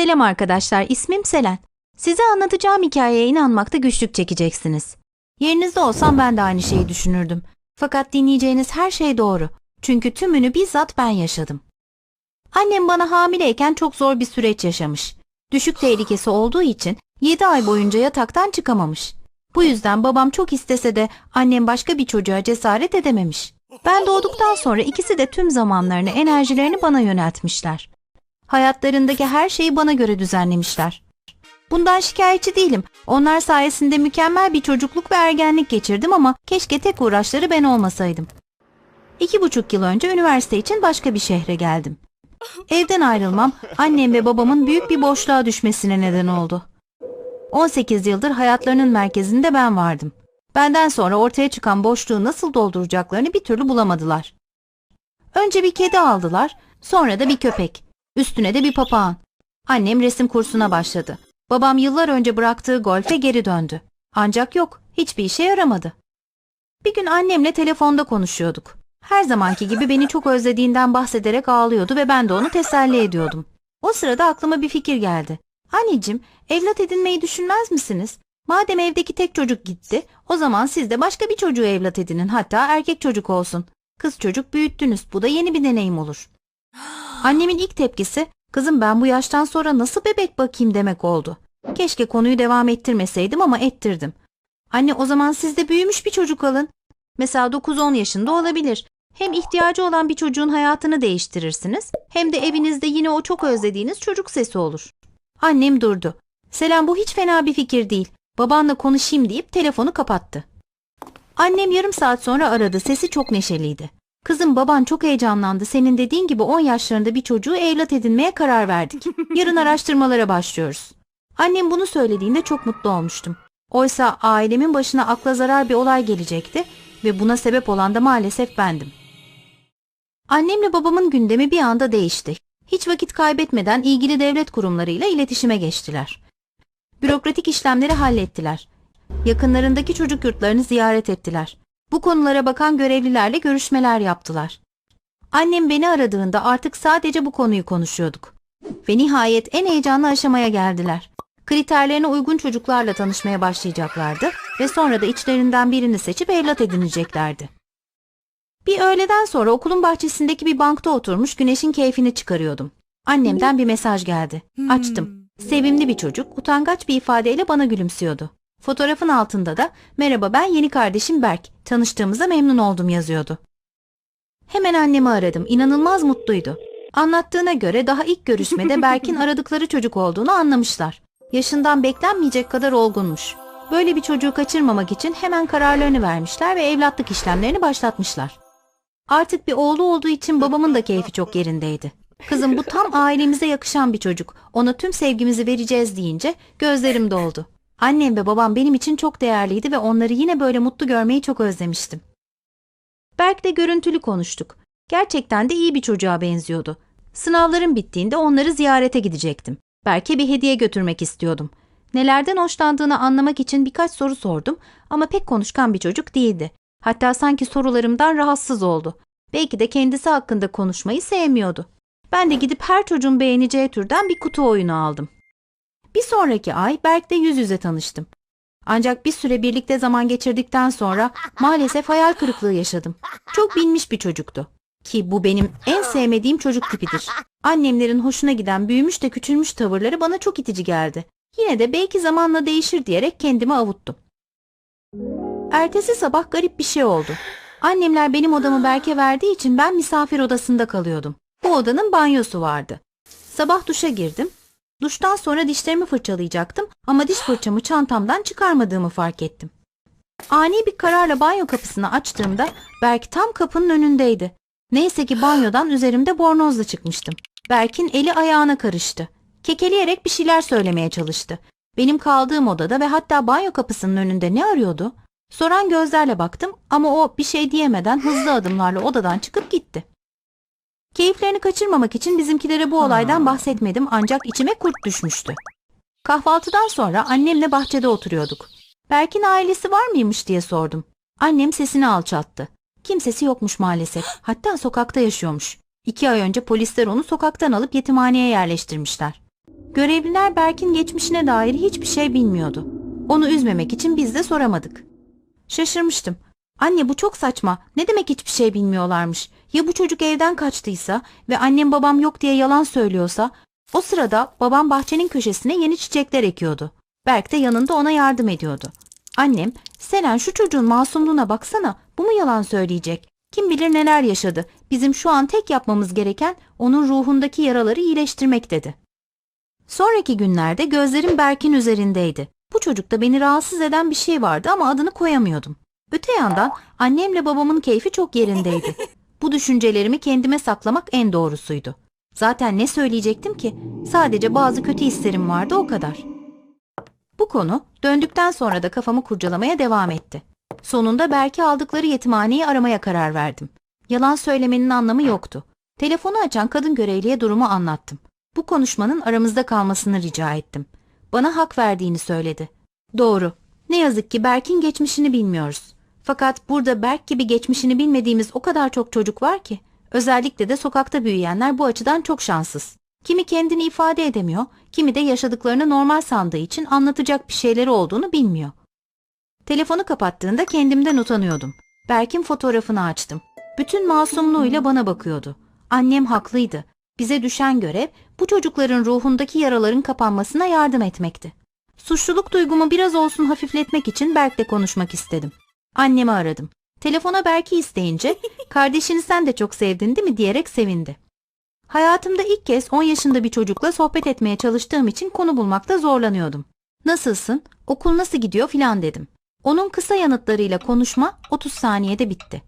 Selam arkadaşlar, ismim Selen. Size anlatacağım hikayeye inanmakta güçlük çekeceksiniz. Yerinizde olsam ben de aynı şeyi düşünürdüm. Fakat dinleyeceğiniz her şey doğru. Çünkü tümünü bizzat ben yaşadım. Annem bana hamileyken çok zor bir süreç yaşamış. Düşük tehlikesi olduğu için 7 ay boyunca yataktan çıkamamış. Bu yüzden babam çok istese de annem başka bir çocuğa cesaret edememiş. Ben doğduktan sonra ikisi de tüm zamanlarını, enerjilerini bana yöneltmişler. Hayatlarındaki her şeyi bana göre düzenlemişler. Bundan şikayetçi değilim. Onlar sayesinde mükemmel bir çocukluk ve ergenlik geçirdim ama keşke tek uğraşları ben olmasaydım. İki buçuk yıl önce üniversite için başka bir şehre geldim. Evden ayrılmam annem ve babamın büyük bir boşluğa düşmesine neden oldu. 18 yıldır hayatlarının merkezinde ben vardım. Benden sonra ortaya çıkan boşluğu nasıl dolduracaklarını bir türlü bulamadılar. Önce bir kedi aldılar, sonra da bir köpek. Üstüne de bir papağan. Annem resim kursuna başladı. Babam yıllar önce bıraktığı golfe geri döndü. Ancak yok, hiçbir işe yaramadı. Bir gün annemle telefonda konuşuyorduk. Her zamanki gibi beni çok özlediğinden bahsederek ağlıyordu ve ben de onu teselli ediyordum. O sırada aklıma bir fikir geldi. Anneciğim, evlat edinmeyi düşünmez misiniz? Madem evdeki tek çocuk gitti, o zaman siz de başka bir çocuğu evlat edinin, hatta erkek çocuk olsun. Kız çocuk büyüttünüz, bu da yeni bir deneyim olur. Annemin ilk tepkisi, kızım ben bu yaştan sonra nasıl bebek bakayım demek oldu. Keşke konuyu devam ettirmeseydim ama ettirdim. Anne o zaman siz de büyümüş bir çocuk alın. Mesela 9-10 yaşında olabilir. Hem ihtiyacı olan bir çocuğun hayatını değiştirirsiniz, hem de evinizde yine o çok özlediğiniz çocuk sesi olur. Annem durdu. Selam bu hiç fena bir fikir değil. Babanla konuşayım deyip telefonu kapattı. Annem yarım saat sonra aradı. Sesi çok neşeliydi. Kızım baban çok heyecanlandı. Senin dediğin gibi 10 yaşlarında bir çocuğu evlat edinmeye karar verdik. Yarın araştırmalara başlıyoruz. Annem bunu söylediğinde çok mutlu olmuştum. Oysa ailemin başına akla zarar bir olay gelecekti ve buna sebep olan da maalesef bendim. Annemle babamın gündemi bir anda değişti. Hiç vakit kaybetmeden ilgili devlet kurumlarıyla iletişime geçtiler. Bürokratik işlemleri hallettiler. Yakınlarındaki çocuk yurtlarını ziyaret ettiler. Bu konulara bakan görevlilerle görüşmeler yaptılar. Annem beni aradığında artık sadece bu konuyu konuşuyorduk. Ve nihayet en heyecanlı aşamaya geldiler. Kriterlerine uygun çocuklarla tanışmaya başlayacaklardı ve sonra da içlerinden birini seçip evlat edineceklerdi. Bir öğleden sonra okulun bahçesindeki bir bankta oturmuş güneşin keyfini çıkarıyordum. Annemden bir mesaj geldi. Açtım. Sevimli bir çocuk, utangaç bir ifadeyle bana gülümsüyordu. Fotoğrafın altında da merhaba ben yeni kardeşim Berk, tanıştığımıza memnun oldum yazıyordu. Hemen annemi aradım, inanılmaz mutluydu. Anlattığına göre daha ilk görüşmede Berk'in aradıkları çocuk olduğunu anlamışlar. Yaşından beklenmeyecek kadar olgunmuş. Böyle bir çocuğu kaçırmamak için hemen kararlarını vermişler ve evlatlık işlemlerini başlatmışlar. Artık bir oğlu olduğu için babamın da keyfi çok yerindeydi. Kızım bu tam ailemize yakışan bir çocuk. Ona tüm sevgimizi vereceğiz deyince gözlerim doldu. Annem ve babam benim için çok değerliydi ve onları yine böyle mutlu görmeyi çok özlemiştim. Berk'le görüntülü konuştuk. Gerçekten de iyi bir çocuğa benziyordu. Sınavlarım bittiğinde onları ziyarete gidecektim. Berk'e bir hediye götürmek istiyordum. Nelerden hoşlandığını anlamak için birkaç soru sordum ama pek konuşkan bir çocuk değildi. Hatta sanki sorularımdan rahatsız oldu. Belki de kendisi hakkında konuşmayı sevmiyordu. Ben de gidip her çocuğun beğeneceği türden bir kutu oyunu aldım. Bir sonraki ay Berk'le yüz yüze tanıştım. Ancak bir süre birlikte zaman geçirdikten sonra maalesef hayal kırıklığı yaşadım. Çok bilmiş bir çocuktu. Ki bu benim en sevmediğim çocuk tipidir. Annemlerin hoşuna giden büyümüş de küçülmüş tavırları bana çok itici geldi. Yine de belki zamanla değişir diyerek kendimi avuttum. Ertesi sabah garip bir şey oldu. Annemler benim odamı Berk'e verdiği için ben misafir odasında kalıyordum. Bu odanın banyosu vardı. Sabah duşa girdim. Duştan sonra dişlerimi fırçalayacaktım ama diş fırçamı çantamdan çıkarmadığımı fark ettim. Ani bir kararla banyo kapısını açtığımda Berk tam kapının önündeydi. Neyse ki banyodan üzerimde bornozla çıkmıştım. Berk'in eli ayağına karıştı. Kekeleyerek bir şeyler söylemeye çalıştı. Benim kaldığım odada ve hatta banyo kapısının önünde ne arıyordu? Soran gözlerle baktım ama o bir şey diyemeden hızlı adımlarla odadan çıkıp gitti. Keyiflerini kaçırmamak için bizimkilere bu olaydan bahsetmedim ancak içime kurt düşmüştü. Kahvaltıdan sonra annemle bahçede oturuyorduk. Berk'in ailesi var mıymış diye sordum. Annem sesini alçalttı. Kimsesi yokmuş maalesef. Hatta sokakta yaşıyormuş. İki ay önce polisler onu sokaktan alıp yetimhaneye yerleştirmişler. Görevliler Berk'in geçmişine dair hiçbir şey bilmiyordu. Onu üzmemek için biz de soramadık. Şaşırmıştım. Anne bu çok saçma. Ne demek hiçbir şey bilmiyorlarmış? Ya bu çocuk evden kaçtıysa ve annem babam yok diye yalan söylüyorsa? O sırada babam bahçenin köşesine yeni çiçekler ekiyordu. Berk de yanında ona yardım ediyordu. Annem, Selen şu çocuğun masumluğuna baksana, bu mu yalan söyleyecek? Kim bilir neler yaşadı. Bizim şu an tek yapmamız gereken onun ruhundaki yaraları iyileştirmek dedi. Sonraki günlerde gözlerim Berk'in üzerindeydi. Bu çocukta beni rahatsız eden bir şey vardı ama adını koyamıyordum. Öte yandan annemle babamın keyfi çok yerindeydi. Bu düşüncelerimi kendime saklamak en doğrusuydu. Zaten ne söyleyecektim ki? Sadece bazı kötü hislerim vardı o kadar. Bu konu döndükten sonra da kafamı kurcalamaya devam etti. Sonunda Berk'i aldıkları yetimhaneyi aramaya karar verdim. Yalan söylemenin anlamı yoktu. Telefonu açan kadın görevliye durumu anlattım. Bu konuşmanın aramızda kalmasını rica ettim. Bana hak verdiğini söyledi. Doğru. Ne yazık ki Berk'in geçmişini bilmiyoruz. Fakat burada Berk gibi geçmişini bilmediğimiz o kadar çok çocuk var ki. Özellikle de sokakta büyüyenler bu açıdan çok şanssız. Kimi kendini ifade edemiyor, kimi de yaşadıklarını normal sandığı için anlatacak bir şeyleri olduğunu bilmiyor. Telefonu kapattığında kendimden utanıyordum. Berk'in fotoğrafını açtım. Bütün masumluğuyla bana bakıyordu. Annem haklıydı. Bize düşen görev bu çocukların ruhundaki yaraların kapanmasına yardım etmekti. Suçluluk duygumu biraz olsun hafifletmek için Berk'le konuşmak istedim. Annemi aradım. Telefona Berk'i isteyince kardeşini sen de çok sevdin değil mi diyerek sevindi. Hayatımda ilk kez 10 yaşında bir çocukla sohbet etmeye çalıştığım için konu bulmakta zorlanıyordum. Nasılsın? Okul nasıl gidiyor filan dedim. Onun kısa yanıtlarıyla konuşma 30 saniyede bitti.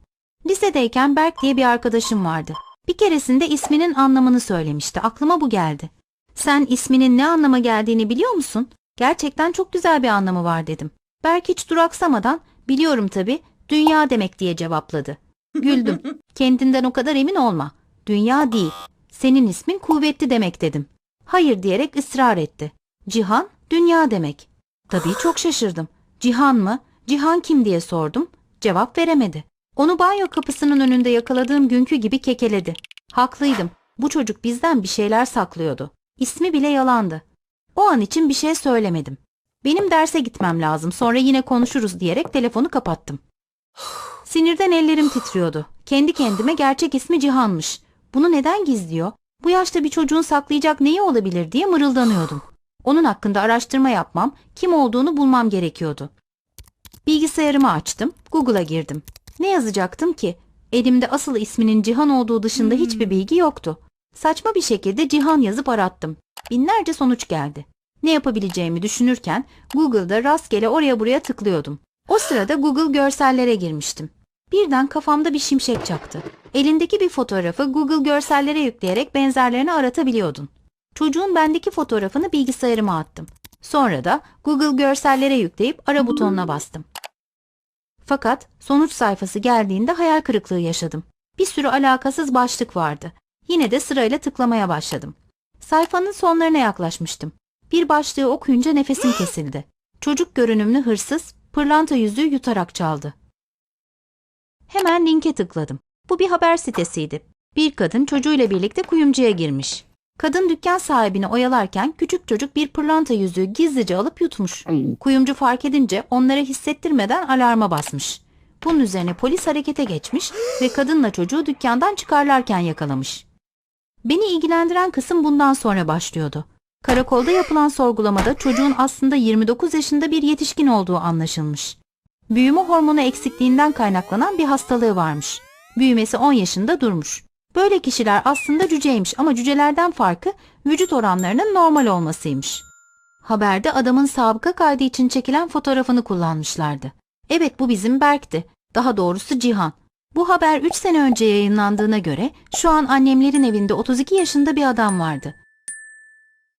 Lisedeyken Berk diye bir arkadaşım vardı. Bir keresinde isminin anlamını söylemişti. Aklıma bu geldi. Sen isminin ne anlama geldiğini biliyor musun? Gerçekten çok güzel bir anlamı var dedim. Berk hiç duraksamadan biliyorum tabii dünya demek diye cevapladı. Güldüm. Kendinden o kadar emin olma. Dünya değil. Senin ismin kuvvetli demek dedim. Hayır diyerek ısrar etti. Cihan, dünya demek. Tabii çok şaşırdım. Cihan mı? Cihan kim diye sordum. Cevap veremedi. Onu banyo kapısının önünde yakaladığım günkü gibi kekeledi. Haklıydım. Bu çocuk bizden bir şeyler saklıyordu. İsmi bile yalandı. O an için bir şey söylemedim. Benim derse gitmem lazım sonra yine konuşuruz diyerek telefonu kapattım. Sinirden ellerim titriyordu. Kendi kendime gerçek ismi Cihan'mış. Bunu neden gizliyor? Bu yaşta bir çocuğun saklayacak neyi olabilir diye mırıldanıyordum. Onun hakkında araştırma yapmam, kim olduğunu bulmam gerekiyordu. Bilgisayarımı açtım, Google'a girdim. Ne yazacaktım ki? Elimde asıl isminin Cihan olduğu dışında hiçbir bilgi yoktu. Saçma bir şekilde Cihan yazıp arattım. Binlerce sonuç geldi. Ne yapabileceğimi düşünürken Google'da rastgele oraya buraya tıklıyordum. O sırada Google görsellere girmiştim. Birden kafamda bir şimşek çaktı. Elindeki bir fotoğrafı Google görsellere yükleyerek benzerlerini aratabiliyordun. Çocuğun bendeki fotoğrafını bilgisayarıma attım. Sonra da Google görsellere yükleyip ara butonuna bastım. Fakat sonuç sayfası geldiğinde hayal kırıklığı yaşadım. Bir sürü alakasız başlık vardı. Yine de sırayla tıklamaya başladım. Sayfanın sonlarına yaklaşmıştım. Bir başlığı okuyunca nefesim kesildi. Çocuk görünümlü hırsız pırlanta yüzüğü yutarak çaldı. Hemen linke tıkladım. Bu bir haber sitesiydi. Bir kadın çocuğuyla birlikte kuyumcuya girmiş. Kadın dükkan sahibini oyalarken küçük çocuk bir pırlanta yüzüğü gizlice alıp yutmuş. Kuyumcu fark edince onlara hissettirmeden alarma basmış. Bunun üzerine polis harekete geçmiş ve kadınla çocuğu dükkandan çıkarlarken yakalamış. Beni ilgilendiren kısım bundan sonra başlıyordu. Karakolda yapılan sorgulamada çocuğun aslında 29 yaşında bir yetişkin olduğu anlaşılmış. Büyüme hormonu eksikliğinden kaynaklanan bir hastalığı varmış. Büyümesi 10 yaşında durmuş. Böyle kişiler aslında cüceymiş ama cücelerden farkı vücut oranlarının normal olmasıymış. Haberde adamın sabıka kaydı için çekilen fotoğrafını kullanmışlardı. Evet bu bizim Berk'ti. Daha doğrusu Cihan. Bu haber 3 sene önce yayınlandığına göre şu an annemlerin evinde 32 yaşında bir adam vardı.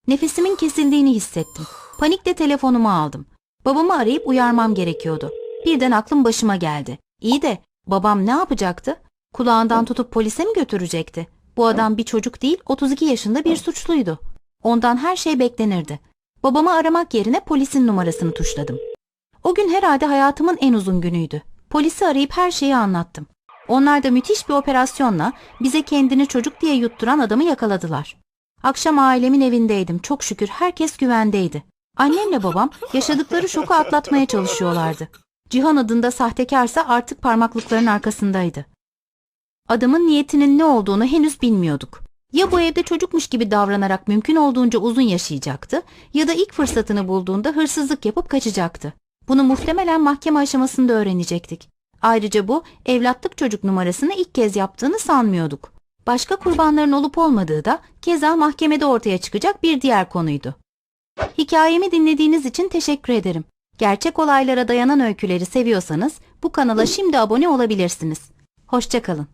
Nefesimin kesildiğini hissettim. Panikle telefonumu aldım. Babamı arayıp uyarmam gerekiyordu. Birden aklım başıma geldi. İyi de babam ne yapacaktı? Kulağından tutup polise mi götürecekti? Bu adam bir çocuk değil 32 yaşında bir suçluydu. Ondan her şey beklenirdi. Babamı aramak yerine polisin numarasını tuşladım. O gün herhalde hayatımın en uzun günüydü. Polisi arayıp her şeyi anlattım. Onlar da müthiş bir operasyonla bize kendini çocuk diye yutturan adamı yakaladılar. Akşam ailemin evindeydim. Çok şükür herkes güvendeydi. Annemle babam yaşadıkları şoku atlatmaya çalışıyorlardı. Cihan adında sahtekarsa artık parmaklıkların arkasındaydı. Adamın niyetinin ne olduğunu henüz bilmiyorduk. Ya bu evde çocukmuş gibi davranarak mümkün olduğunca uzun yaşayacaktı ya da ilk fırsatını bulduğunda hırsızlık yapıp kaçacaktı. Bunu muhtemelen mahkeme aşamasında öğrenecektik. Ayrıca bu evlatlık çocuk numarasını ilk kez yaptığını sanmıyorduk. Başka kurbanların olup olmadığı da keza mahkemede ortaya çıkacak bir diğer konuydu. Hikayemi dinlediğiniz için teşekkür ederim. Gerçek olaylara dayanan öyküleri seviyorsanız bu kanala şimdi abone olabilirsiniz. Hoşçakalın.